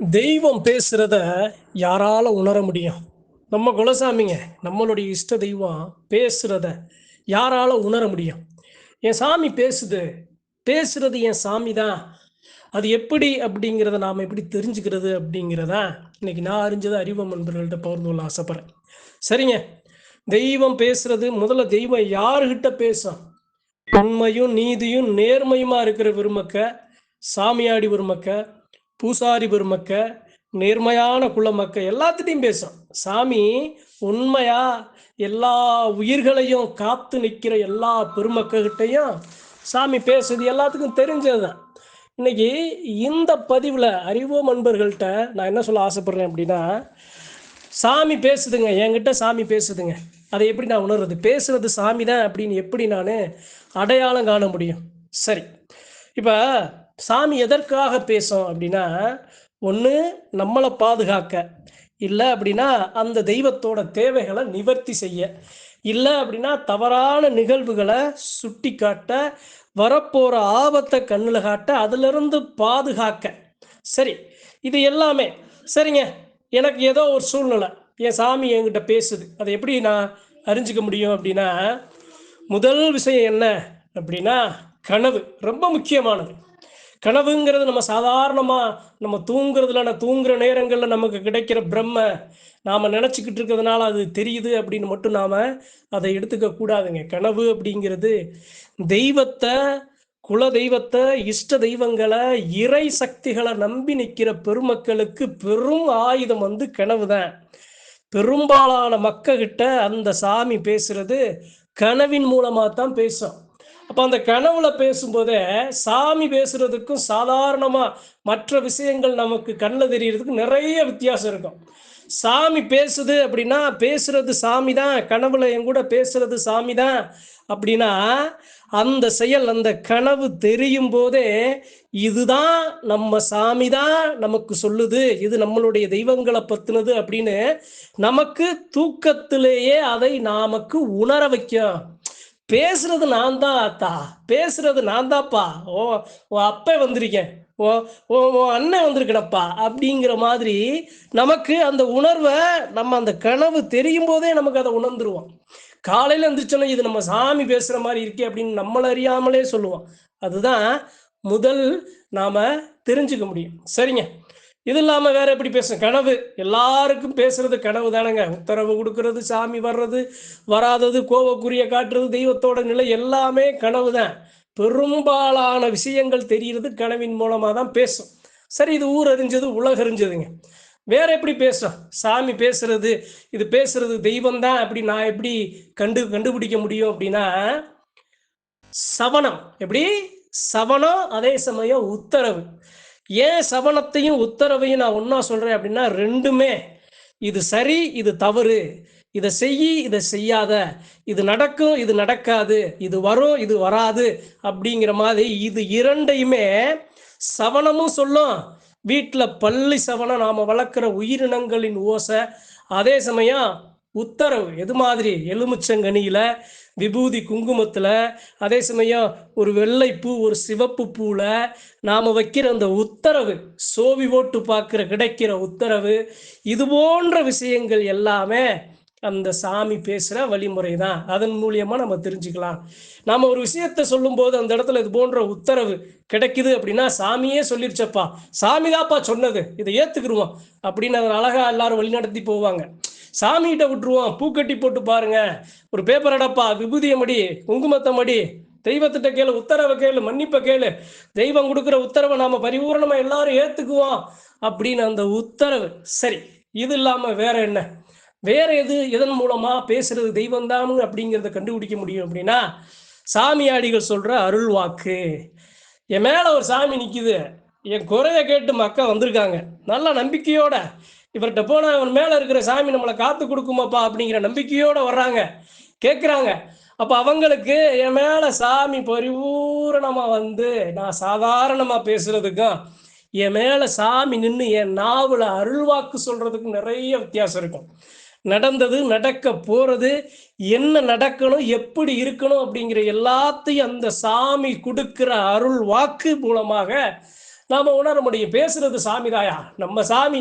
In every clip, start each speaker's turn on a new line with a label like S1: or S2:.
S1: தெய்வம் பேசுறத யாரால உணர முடியும்? நம்ம குலசாமிங்க நம்மளுடைய இஷ்ட தெய்வம் பேசுறத யாரால உணர முடியும்? என் சாமி பேசுது. பேசுறது என் சாமி தான் அது எப்படி அப்படிங்கிறத நாம் எப்படி தெரிஞ்சுக்கிறது அப்படிங்கிறத இன்னைக்கு நான் அறிஞ்சதை அறிவம் நண்பர்கள்ட்ட பகிர்ந்து கொள்ள ஆசைப்படுறேன். சரிங்க. தெய்வம் பேசுறது முதல்ல தெய்வம் யாருகிட்ட பேசும்? உண்மையும் நீதியும் நேர்மையுமா இருக்கிற விரும்பக்க சாமியாடி பெருமக்க பூசாரி பெருமக்க நேர்மையான குலமக்க எல்லாத்துட்டையும் பேசும் சாமி உண்மையா? எல்லா உயிர்களையும் காத்து நிற்கிற எல்லா பெருமக்கிட்டையும் சாமி பேசுறது எல்லாத்துக்கும் தெரிஞ்சதுதான். இன்னைக்கு இந்த பதிவில் அறிவோம் அன்பர்கள்ட்ட நான் என்ன சொல்ல ஆசைப்படுறேன் அப்படின்னா சாமி பேசுதுங்க என்கிட்ட சாமி பேசுதுங்க. அதை எப்படி நான் உணர்றது? பேசுறது சாமி தான் அப்படின்னு எப்படி நான் அடையாளம் காண முடியும்? சரி. இப்போ சாமி எதற்காக பேசும் அப்படின்னா ஒன்று நம்மளை பாதுகாக்க. இல்லை அப்படின்னா அந்த தெய்வத்தோட தேவைகளை நிவர்த்தி செய்ய. இல்லை அப்படின்னா தவறான நிகழ்வுகளை சுட்டி காட்ட வரப்போகிற ஆபத்தை கண்ணில் காட்ட அதிலிருந்து பாதுகாக்க. சரி இது எல்லாமே. சரிங்க எனக்கு ஏதோ ஒரு சூழ்நிலை. என் சாமி என்கிட்ட பேசுது. அதை எப்படி நான் அறிஞ்சிக்க முடியும் அப்படின்னா முதல் விஷயம் என்ன அப்படின்னா கனவு. ரொம்ப முக்கியமானது. கனவுங்கிறது நம்ம சாதாரணமாக நம்ம தூங்குறதுல நான் தூங்குற நேரங்களில் நமக்கு கிடைக்கிற பிரம்ம நாம் நினச்சிக்கிட்டு இருக்கிறதுனால அது தெரியுது அப்படின்னு மட்டும் நாம் அதை எடுத்துக்க கூடாதுங்க. கனவு அப்படிங்கிறது தெய்வத்தை குல தெய்வத்தை இஷ்ட தெய்வங்களை இறை சக்திகளை நம்பி நிற்கிற பெருமக்களுக்கு பெரும் ஆயுதம் வந்து கனவு தான் பெரும்பாலான மக்கள்கிட்ட அந்த சாமி பேசுறது கனவின் மூலமாக தான் பேசும் அப்போ அந்த கனவுல பேசும்போதே சாமி பேசுறதுக்கும் சாதாரணமாக மற்ற விஷயங்கள் நமக்கு கண்ணில் தெரியறதுக்கு நிறைய வித்தியாசம் இருக்கும். சாமி பேசுது அப்படின்னா பேசுறது சாமி தான் கனவுல என் கூட பேசுறது சாமி தான் அப்படின்னா அந்த செயல் அந்த கனவு தெரியும் போதே இதுதான் நம்ம சாமி தான் நமக்கு சொல்லுது இது நம்மளுடைய தெய்வங்களை பத்தினது அப்படின்னு நமக்கு தூக்கத்திலேயே அதை நமக்கு உணர வைக்கும். பேசுறது நான் தான் அத்தா. பேசுறது நான் தான்ப்பா ஓ ஓ அப்ப வந்திருக்கேன். ஓ ஓ ஓ அண்ணன் வந்திருக்கடப்பா அப்படிங்கிற மாதிரி நமக்கு அந்த உணர்வை நம்ம அந்த கனவு தெரியும் போதே நமக்கு அதை உணர்ந்துருவோம். காலையில் எந்திரிச்சோன்னா இது நம்ம சாமி பேசுகிற மாதிரி இருக்கே அப்படின்னு நம்மளை அறியாமலே சொல்லுவோம். அதுதான் முதல் நாம் தெரிஞ்சுக்க முடியும். சரிங்க. இது இல்லாமல் வேற எப்படி பேசும் கனவு. எல்லாருக்கும் பேசுறது கனவு தானேங்க. உத்தரவு கொடுக்கறது சாமி வர்றது வராதது கோவக்குரிய காட்டுறது தெய்வத்தோட நிலை எல்லாமே கனவு தான். பெரும்பாலான விஷயங்கள் தெரிகிறது கனவின் மூலமாக தான் பேசும். சரி இது ஊர் அறிஞ்சது உலக அறிஞ்சதுங்க. வேற எப்படி பேசும் சாமி பேசுறது இது பேசுறது தெய்வம் தான் அப்படி நான் எப்படி கண்டு கண்டுபிடிக்க முடியும் அப்படின்னா சவனம் எப்படி? சவனம் அதே சமயம் உத்தரவு. ஏன் சவனத்தையும் உத்தரவையும் நான் ஒன்றா சொல்கிறேன் அப்படின்னா ரெண்டுமே. இது சரி இது தவறு. இதை செய் இதை செய்யாத. இது நடக்கும் இது நடக்காது. இது வரும் இது வராது அப்படிங்கிற மாதிரி இது இரண்டையுமே சவனமும் சொல்லும். வீட்டில் பள்ளி சவனம் நாம் வளர்க்குற உயிரினங்களின் ஓசை. அதே சமயம் உத்தரவு எது மாதிரி? எலுமிச்சங்கனியில் விபூதி குங்குமத்தில் அதே சமயம் ஒரு வெள்ளைப்பூ ஒரு சிவப்பு பூவில் நாம் வைக்கிற அந்த உத்தரவு சோவி ஓட்டு பார்க்குற கிடைக்கிற உத்தரவு இது போன்ற விஷயங்கள் எல்லாமே அந்த சாமி பேசுகிற வழிமுறை தான் அதன் மூலியமாக நம்ம தெரிஞ்சுக்கலாம். நாம் ஒரு விஷயத்த சொல்லும்போது அந்த இடத்துல இது போன்ற உத்தரவு கிடைக்குது அப்படின்னா சாமியே சொல்லிருச்சப்பா. சாமி தான்ப்பா சொன்னது. இதை ஏற்றுக்குருவோம் அப்படின்னு அதை அழகாக எல்லாரும் வழிநடத்தி போவாங்க. சாமிகிட்ட விட்டுருவோம். பூக்கட்டி போட்டு பாருங்க. ஒரு பேப்பர் அடப்பா. விபூதியம் அடி குங்குமத்தை மடி தெய்வத்திட்ட கேளு உத்தரவை கேளு மன்னிப்பை கேளு. தெய்வம் கொடுக்குற உத்தரவை நாம பரிபூர்ணமா எல்லாரும் ஏத்துக்குவோம். அப்படின்னு அந்த உத்தரவு. சரி இது இல்லாம வேற என்ன? வேற எது? எதன் மூலமா பேசுறது தெய்வம் தான் அப்படிங்கிறத கண்டுபிடிக்க முடியும் அப்படின்னா சாமியாடிகள் சொல்ற அருள் வாக்கு. என் மேல ஒரு சாமி நிக்குது. என் குறைய கேட்டு மக்கள் வந்திருக்காங்க. நல்ல நம்பிக்கையோட இவர்கிட்ட போனால் அவன் மேலே இருக்கிற சாமி நம்மளை காத்து கொடுக்குமாப்பா அப்படிங்கிற நம்பிக்கையோட வர்றாங்க. கேட்குறாங்க அப்போ அவங்களுக்கு என் மேலே சாமி பரிபூரணமாக வந்து நான் சாதாரணமாக பேசுகிறதுக்கும் என் மேலே சாமி நின்று என் நாவல அருள்வாக்கு சொல்கிறதுக்கும் நிறைய வித்தியாசம் இருக்கும். நடந்தது நடக்க போகிறது என்ன நடக்கணும் எப்படி இருக்கணும் அப்படிங்கிற எல்லாத்தையும் அந்த சாமி கொடுக்குற அருள் வாக்கு மூலமாக நாம் உணர முடியும். பேசுறது சாமிதாயா? நம்ம சாமி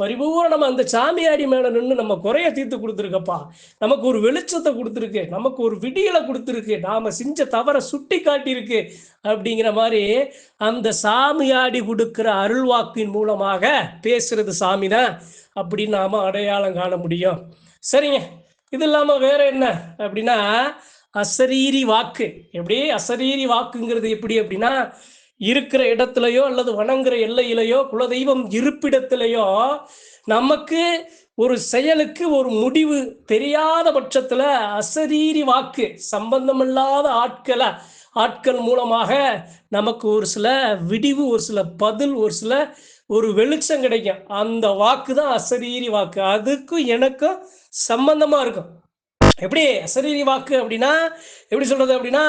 S1: பரிபூரணம் அந்த சாமியாடி மேல நின்று நம்ம குறைய தீர்த்து கொடுத்துருக்கப்பா. நமக்கு ஒரு வெளிச்சத்தை கொடுத்துருக்கு. நமக்கு ஒரு விடியலை கொடுத்துருக்கு. நாம செஞ்ச தவறை சுட்டி காட்டியிருக்கு அப்படிங்கிற மாதிரி அந்த சாமியாடி கொடுக்கிற அருள்வாக்கின் மூலமாக பேசுறது சாமி தான் அப்படின்னு நாம அடையாளம் காண முடியும். சரிங்க. இது இல்லாம வேற என்ன அப்படின்னா அசரீரி வாக்கு. எப்படி? அசரீரி வாக்குங்கிறது எப்படி அப்படின்னா இருக்கிற இடத்துலையோ அல்லது வணங்குற எல்லையிலையோ குலதெய்வம் இருப்பிடத்திலேயோ நமக்கு ஒரு செயலுக்கு ஒரு முடிவு தெரியாத பட்சத்துல அசரீரி வாக்கு சம்பந்தமில்லாத ஆட்களை ஆட்கள் மூலமாக நமக்கு ஒரு சில விடிவு ஒரு சில பதில் ஒரு சில ஒரு வெளிச்சம் கிடைக்கும். அந்த வாக்கு தான் அசரீரி வாக்கு. அதுக்கும் எனக்கும் சம்பந்தமா இருக்கும். எப்படி அசரீரி வாக்கு அப்படின்னா எப்படி சொல்றது அப்படின்னா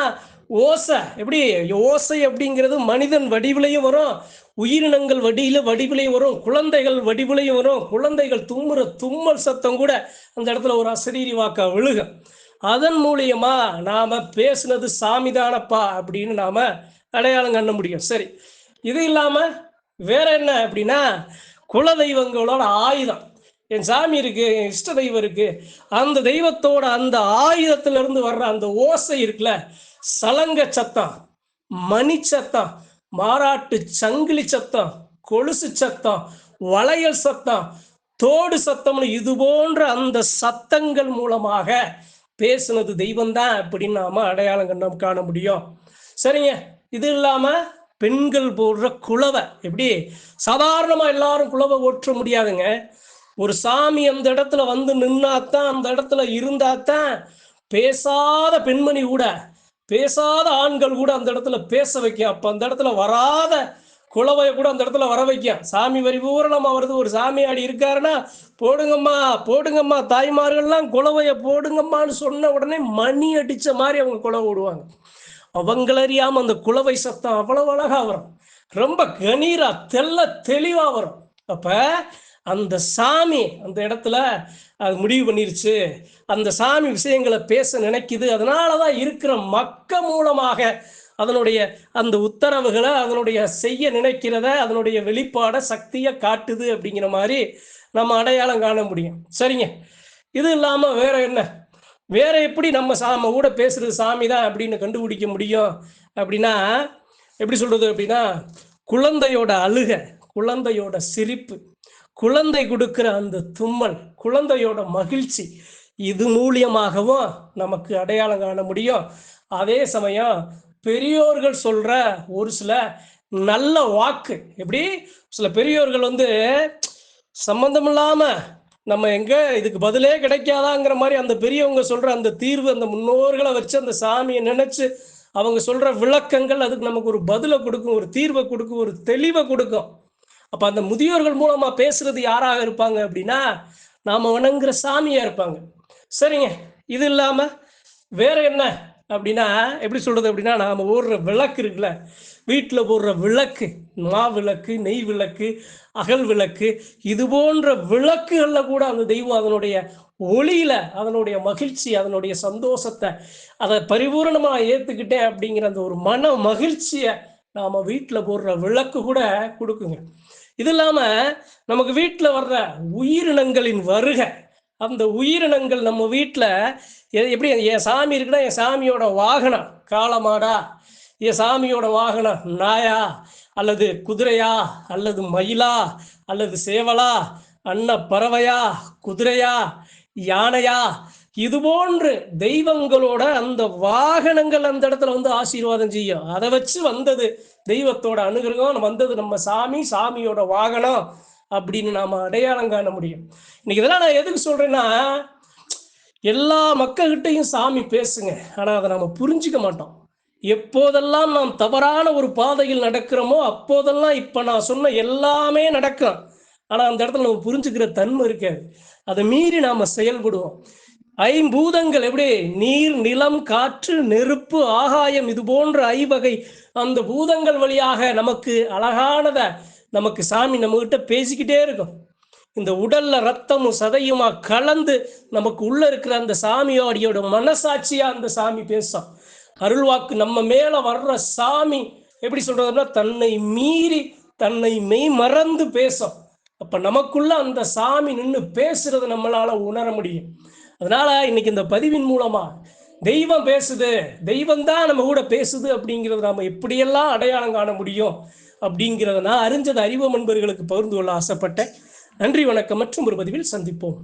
S1: ஓசை. எப்படி? ஓசை அப்படிங்கிறது மனிதன் வடிவிலையும் வரும். உயிரினங்கள் வடியில வடிவிலையும் வரும். குழந்தைகள் வடிவிலையும் வரும். குழந்தைகள் தும்முற தும்மல் சத்தம் கூட அந்த இடத்துல ஒரு அசரீரி வாக்க விழுகும். அதன் மூலியமா நாம பேசுனது சாமிதானப்பா அப்படின்னு நாம அடையாளம் கண்ண முடியும். சரி. இது இல்லாம வேற என்ன அப்படின்னா குலதெய்வங்களோட ஆயுதம். என் சாமி இருக்கு என் இஷ்ட தெய்வம் இருக்கு. அந்த தெய்வத்தோட அந்த ஆயுதத்துல இருந்து வர்ற அந்த ஓசை இருக்குல்ல சலங்க சத்தம் மணி சத்தம் மாறாட்டு சங்கிலி சத்தம் கொலுசு சத்தம் வளையல் சத்தம் தோடு சத்தம்னு இது போன்ற அந்த சத்தங்கள் மூலமாக பேசுனது தெய்வம் தான் அப்படின்னு நாம அடையாளம் கண்ணம் காண முடியும். சரிங்க இது இல்லாம பெண்கள் போடுற குலவை எப்படி? சாதாரணமா எல்லாரும் குலவை ஓற்ற முடியாதுங்க. ஒரு சாமி அந்த இடத்துல வந்து நின்னாத்தான் அந்த இடத்துல இருந்தாத்தான் பேசாத பெண்மணி கூட பேசாத ஆண்கள் கூட அந்த இடத்துல பேச வைக்கும். அப்ப அந்த இடத்துல வராத குழவைய கூட அந்த இடத்துல வர வைக்கும். சாமி வரி பூரணமா வருது. ஒரு சாமியாடி இருக்காருன்னா போடுங்கம்மா போடுங்கம்மா தாய்மார்கள்லாம் குழவைய போடுங்கம்மான்னு சொன்ன உடனே மணி அடிச்ச மாதிரி அவங்க குழவை விடுவாங்க அவங்களறியாம அந்த குலவை சத்தம் அவ்வளவு அழகா வரும். ரொம்ப கணீரா தெல்ல தெளிவா வரும். அப்ப அந்த சாமி அந்த இடத்துல அது முடிவு பண்ணிருச்சு. அந்த சாமி விஷயங்களை பேச நினைக்குது. அதனாலதான் இருக்கிற மக்க மூலமாக அதனுடைய அந்த உத்தரவுகளை அதனுடைய செய்ய நினைக்கிறத அதனுடைய வெளிப்பாடை சக்தியை காட்டுது அப்படிங்கிற மாதிரி நம்ம அடையாளம் காண முடியும். சரிங்க. இது இல்லாமல் வேற என்ன? வேற எப்படி நம்ம சாம கூட பேசுறது சாமி தான் அப்படின்னு கண்டுபிடிக்க முடியும் அப்படின்னா எப்படி சொல்றது அப்படின்னா குழந்தையோட அழுக குழந்தையோட சிரிப்பு குழந்தை கொடுக்கிற அந்த தும்மல் குழந்தையோட மகிழ்ச்சி இது மூலியமாகவும் நமக்கு அடையாளம் காண முடியும். அதே சமயம் பெரியோர்கள் சொல்ற ஒரு சில நல்ல வாக்கு எப்படி? சில பெரியோர்கள் வந்து சம்பந்தமில்லாம நம்ம எங்க இதுக்கு பதிலே கிடைக்காதாங்கிற மாதிரி அந்த பெரியவங்க சொல்ற அந்த தீர்வு அந்த முன்னோர்களை வச்சு அந்த சாமியை நினைச்சு அவங்க சொல்ற விளக்கங்கள் அதுக்கு நமக்கு ஒரு பதிலை கொடுக்கும் ஒரு தீர்வை கொடுக்கும் ஒரு தெளிவை கொடுக்கும். அப்போ அந்த முதியோர்கள் மூலமாக பேசுறது யாராக இருப்பாங்க அப்படின்னா நாம் வணங்குற சாமியாக இருப்பாங்க. சரிங்க. இது இல்லாமல் வேற என்ன அப்படின்னா எப்படி சொல்கிறது அப்படின்னா நாம் ஓடுற விளக்கு இருக்குல்ல வீட்டில் போடுற விளக்கு மா விளக்கு நெய் விளக்கு அகல் விளக்கு இது போன்ற விளக்குகளில் கூட அந்த தெய்வம் அதனுடைய ஒளியில் அதனுடைய மகிழ்ச்சி அதனுடைய சந்தோஷத்தை அதை பரிபூர்ணமாக ஏற்றுக்கிட்டேன் அப்படிங்கிற அந்த ஒரு மன மகிழ்ச்சியை நாம வீட்டில் போடுற விளக்கு கூட கொடுக்குங்க. இது இல்லாம நமக்கு வீட்டில் வர்ற உயிரினங்களின் வருகை. அந்த உயிரினங்கள் நம்ம வீட்டில் எப்படி என் சாமி இருக்குன்னா என் சாமியோட வாகனம். காலமாடா என் சாமியோட வாகனம் நாயா அல்லது குதிரையா அல்லது மயிலா அல்லது சேவலா அன்ன பறவையா குதிரையா யானையா இது போன்று தெய்வங்களோட அந்த வாகனங்கள் அந்த இடத்துல வந்து ஆசீர்வாதம் செய்யும். அதை வச்சு வந்தது தெய்வத்தோட அனுகிரகம் வந்தது நம்ம சாமி சாமியோட வாகனம் அப்படின்னு நாம அடையாளம் காண முடியும். இன்னைக்கு இதெல்லாம் நான் எதுக்கு சொல்றேன்னா எல்லா மக்கள்கிட்டையும் சாமி பேசுங்க. ஆனா அதை நாம புரிஞ்சுக்க மாட்டோம். எப்போதெல்லாம் நாம் தவறான ஒரு பாதையில் நடக்கிறோமோ அப்போதெல்லாம் இப்ப நான் சொன்ன எல்லாமே நடக்கும். ஆனா அந்த இடத்துல நம்ம புரிஞ்சுக்கிற தன்மை இருக்காது. அதை மீறி நாம செயல்படுவோம். ஐம்பூதங்கள் எப்படி? நீர் நிலம் காற்று நெருப்பு ஆகாயம் இது போன்ற ஐவகை அந்த பூதங்கள் வழியாக நமக்கு அழகானத நமக்கு சாமி நம்ம கிட்ட பேசிக்கிட்டே இருக்கும். இந்த உடல்ல ரத்தமும் சதையுமா கலந்து நமக்கு உள்ள இருக்கிற அந்த சாமியோடியோட மனசாட்சியா அந்த சாமி பேசும். அருள்வாக்கு நம்ம மேல வர்ற சாமி எப்படி சொல்றதுன்னா தன்னை மீறி தன்னை மெய் மறந்து பேசும். அப்ப நமக்குள்ள அந்த சாமி நின்று பேசுறது நம்மளால உணர முடியும். அதனால இன்னைக்கு இந்த பதிவின் மூலமா தெய்வம் பேசுது தெய்வம் தான் நம்ம கூட பேசுது அப்படிங்கிறத நாம எப்படியெல்லாம் அடையாளம் காண முடியும் அப்படிங்கிறத நான் அறிஞ்சது அறிவு நண்பர்களுக்கு பகிர்ந்து கொள்ள ஆசைப்பட்டேன். நன்றி வணக்கம் மற்றும் ஒரு பதிவில் சந்திப்போம்.